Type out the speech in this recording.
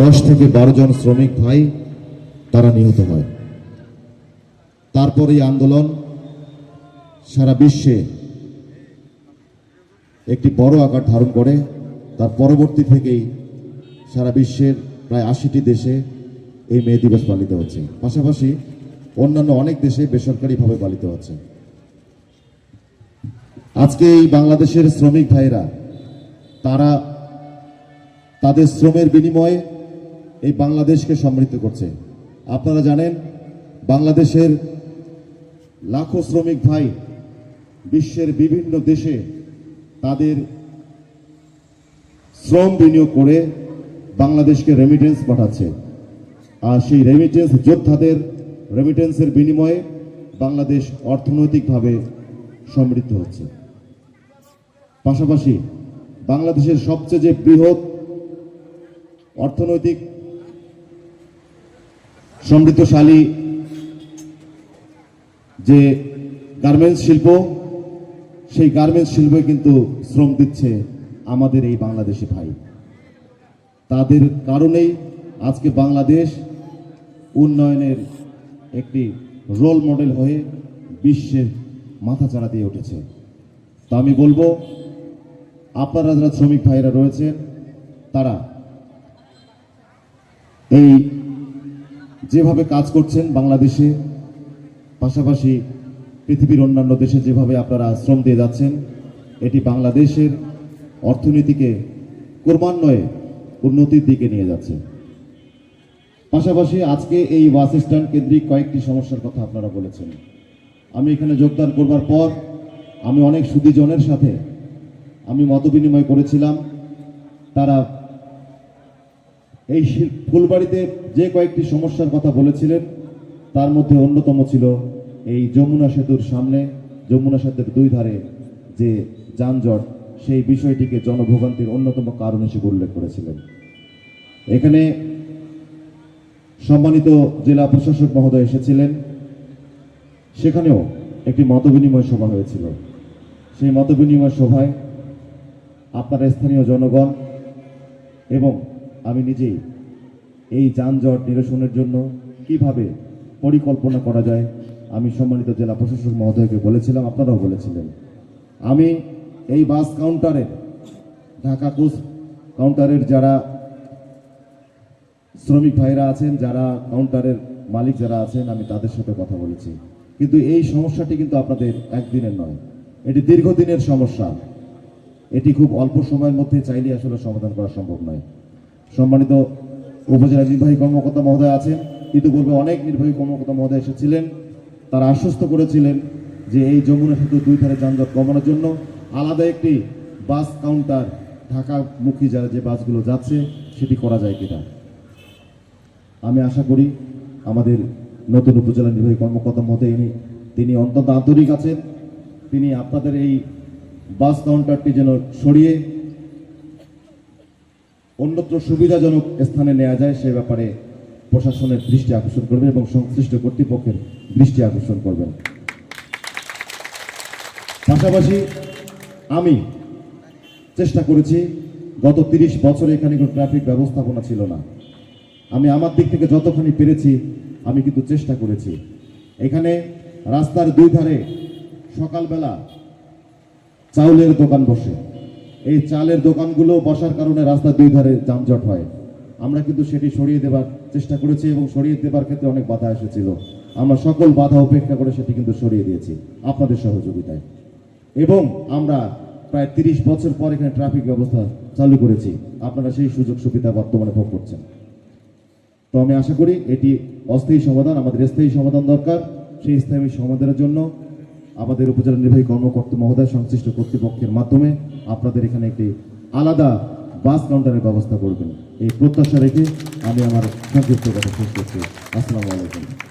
দশ থেকে বারো জন শ্রমিক ভাই তারা নিহত হয়। তারপর এই আন্দোলন সারা বিশ্বে একটি বড় আকার ধারণ করে। তার পরবর্তী থেকেই সারা বিশ্বের প্রায় আশিটি দেশে এই মে দিবস পালিত হচ্ছে। পাশাপাশি অন্যান্য অনেক দেশে বেসরকারিভাবে পালিত হচ্ছে। আজকে এই বাংলাদেশের শ্রমিক ভাইরা তারা তাদের শ্রমের বিনিময়ে এই বাংলাদেশকে সমৃদ্ধ করছে। আপনারা জানেন, বাংলাদেশের লাখো শ্রমিক ভাই বিশ্বের বিভিন্ন দেশে তাদের শ্রম বিনিয়োগ করে বাংলাদেশকে রেমিটেন্স পাঠাচ্ছে। আর সেই রেমিটেন্স যোদ্ধাদের রেমিটেন্সের বিনিময়ে বাংলাদেশ অর্থনৈতিকভাবে সমৃদ্ধ হচ্ছে। পাশাপাশি বাংলাদেশের সবচেয়ে যে বৃহৎ অর্থনৈতিক সমৃদ্ধশালী যে গার্মেন্টস শিল্প, সেই গার্মেন্টস শিল্পে কিন্তু শ্রম দিচ্ছে আমাদের এই বাংলাদেশি ভাই। তাদের কারণেই আজকে বাংলাদেশ উন্নয়নের একটি রোল মডেল হয়ে বিশ্বের মাথা চাড়া দিয়ে উঠেছে। তো আমি বলব, আপনারা যারা শ্রমিক ভাইরা রয়েছেন, তারা এই যেভাবে কাজ করছেন বাংলাদেশে, পাশাপাশি পৃথিবীর অন্যান্য দেশে যেভাবে আপনারা শ্রম দিয়ে যাচ্ছেন, এটি বাংলাদেশের অর্থনীতিকে ক্রমান্বয়ে উন্নতির দিকে নিয়ে যাচ্ছে। পাশাপাশি আজকে এই বাস স্ট্যান্ড কেন্দ্রিক কয়েকটি সমস্যার কথা আপনারা বলেছেন। আমি এখানে যোগদান করবার পর আমি অনেক সুদীজনের সাথে আমি মতবিনিময় করেছিলাম। তারা এই ফুলবাড়িতে যে কয়েকটি সমস্যার কথা বলেছিলেন, তার মধ্যে অন্যতম ছিল এই যমুনা সেতুর সামনে, যমুনা সেতুর দুই ধারে যে যানজট, সেই বিষয়টিকে জনভোগান্তির অন্যতম কারণ হিসেবে উল্লেখ করেছিলেন। এখানে সম্মানিত জেলা প্রশাসক মহোদয় এসেছিলেন। সেখানেও একটি মতবিনিময় সভা হয়েছিল। সেই মতবিনিময় সভায় আপনারা স্থানীয় জনগণ এবং আমি নিজেই এই যানজট নিরসনের জন্য কীভাবে পরিকল্পনা করা যায়, আমি সম্মানিত জেলা প্রশাসক মহোদয়কে বলেছিলাম, আপনারাও বলেছিলেন। আমি এই বাস কাউন্টারের, ঢাকা কোচ কাউন্টারের যারা শ্রমিক ভাইরা আছেন, যারা কাউন্টারের মালিক যারা আছেন, আমি তাদের সাথে কথা বলেছি। কিন্তু এই সমস্যাটি কিন্তু আপনাদের একদিনের নয়। এটি দীর্ঘদিনের সমস্যা। এটি খুব অল্প সময়ের মধ্যে চাইলে আসলে সমাধান করা সম্ভব নয়। সম্মানিত উপজেলা নির্বাহী কর্মকর্তা মহোদয় আছেন। ইতিপূর্বে অনেক নির্বাহী কর্মকর্তা মহোদয় এসেছিলেন। তারা আশ্বস্ত করেছিলেন যে এই যমুনা সেতু দুই ধারে যানজট কমানোর জন্য আলাদা একটি বাস কাউন্টার ঢাকামুখী যারা যে বাসগুলো যাচ্ছে, সেটি করা যায় কিনা। আমি আশা করি আমাদের নতুন উপজেলা নির্বাহী কর্মকর্তা মতে ইনি তিনি অত্যন্ত আন্তরিক আছেন। তিনি আপনাদের এই বাস কাউন্টারটি যেন সরিয়ে অন্যত্র সুবিধাজনক স্থানে নেওয়া যায়, সে ব্যাপারে প্রশাসনের দৃষ্টি আকর্ষণ করবেন এবং সংশ্লিষ্ট কর্তৃপক্ষের দৃষ্টি আকর্ষণ করবেন। পাশাপাশি আমি চেষ্টা করেছি, গত তিরিশ বছরে এখানে কোনো ট্রাফিক ব্যবস্থাপনা ছিল না। আমি আমার দিক থেকে যতখানি পেরেছি, আমি কিন্তু চেষ্টা করেছি। এখানে রাস্তার দুই ধারে সকালবেলা চাউলের দোকান বসে। এই চালের দোকানগুলো বসার কারণে রাস্তার দুই ধারে যানজট হয়। আমরা কিন্তু সেটি সরিয়ে দেবার চেষ্টা করেছি এবং সরিয়ে দেবার ক্ষেত্রে অনেক বাধা এসেছিল। আমরা সকল বাধা উপেক্ষা করে সেটি কিন্তু সরিয়ে দিয়েছি আপনাদের সহযোগিতায়। এবং আমরা প্রায় তিরিশ বছর পর এখানে ট্রাফিক ব্যবস্থা চালু করেছি। আপনারা সেই সুযোগ সুবিধা বর্তমানে ভোগ করছেন। তো আমি আশা করি এটি অস্থায়ী সমাধান, আমাদের স্থায়ী সমাধান দরকার। সেই স্থায়ী সমাধানের জন্য আমাদের উপজেলা নির্বাহী কর্মকর্তা মহোদয় সংশ্লিষ্ট কর্তৃপক্ষের মাধ্যমে আপনাদের এখানে একটি আলাদা বাস কাউন্টারের ব্যবস্থা করবেন। এই প্রত্যাশা রেখে আমি আমার সংক্ষিপ্ত কথা শেষ করছি। আসসালামু আলাইকুম।